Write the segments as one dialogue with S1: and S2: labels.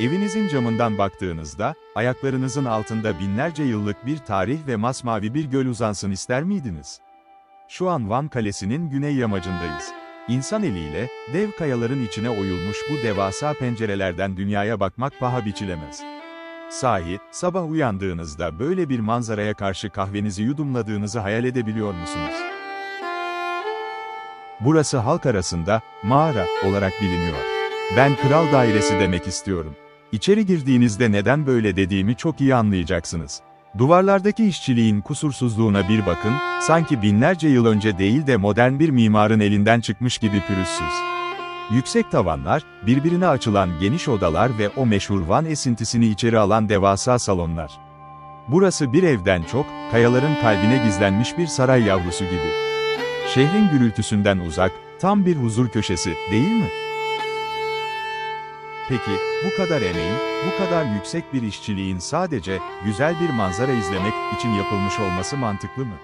S1: Evinizin camından baktığınızda, ayaklarınızın altında binlerce yıllık bir tarih ve masmavi bir göl uzansın ister miydiniz? Şu an Van Kalesi'nin güney yamacındayız. İnsan eliyle, dev kayaların içine oyulmuş bu devasa pencerelerden dünyaya bakmak paha biçilemez. Sahi, sabah uyandığınızda böyle bir manzaraya karşı kahvenizi yudumladığınızı hayal edebiliyor musunuz? Burası halk arasında, mağara olarak biliniyor. Ben kral dairesi demek istiyorum. İçeri girdiğinizde neden böyle dediğimi çok iyi anlayacaksınız. Duvarlardaki işçiliğin kusursuzluğuna bir bakın, sanki binlerce yıl önce değil de modern bir mimarın elinden çıkmış gibi pürüzsüz. Yüksek tavanlar, birbirine açılan geniş odalar ve o meşhur Van esintisini içeri alan devasa salonlar. Burası bir evden çok, kayaların kalbine gizlenmiş bir saray yavrusu gibi. Şehrin gürültüsünden uzak, tam bir huzur köşesi, değil mi? Peki, bu kadar emeğin, bu kadar yüksek bir işçiliğin sadece, güzel bir manzara izlemek için yapılmış olması mantıklı mı?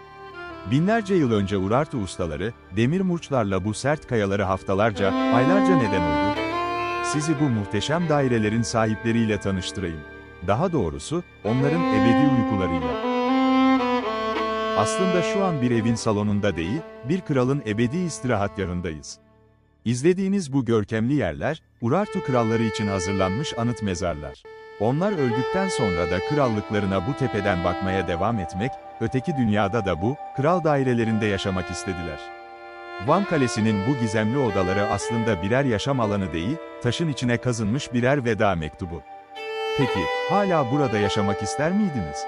S1: Binlerce yıl önce Urartu ustaları, demir murçlarla bu sert kayaları haftalarca, aylarca neden oydu? Sizi bu muhteşem dairelerin sahipleriyle tanıştırayım. Daha doğrusu, onların ebedi uykularıyla. Aslında şu an bir evin salonunda değil, bir kralın ebedi istirahatgahındayız. İzlediğiniz bu görkemli yerler, Urartu kralları için hazırlanmış anıt mezarlar. Onlar öldükten sonra da krallıklarına bu tepeden bakmaya devam etmek, öteki dünyada da bu, kral dairelerinde yaşamak istediler. Van Kalesi'nin bu gizemli odaları aslında birer yaşam alanı değil, taşın içine kazınmış birer veda mektubu. Peki, hala burada yaşamak ister miydiniz?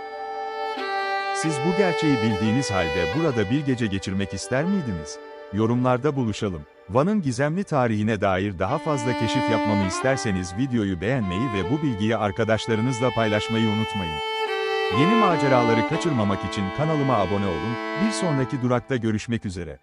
S1: Siz bu gerçeği bildiğiniz halde burada bir gece geçirmek ister miydiniz? Yorumlarda buluşalım. Van'ın gizemli tarihine dair daha fazla keşif yapmamı isterseniz videoyu beğenmeyi ve bu bilgiyi arkadaşlarınızla paylaşmayı unutmayın. Yeni maceraları kaçırmamak için kanalıma abone olun, bir sonraki durakta görüşmek üzere.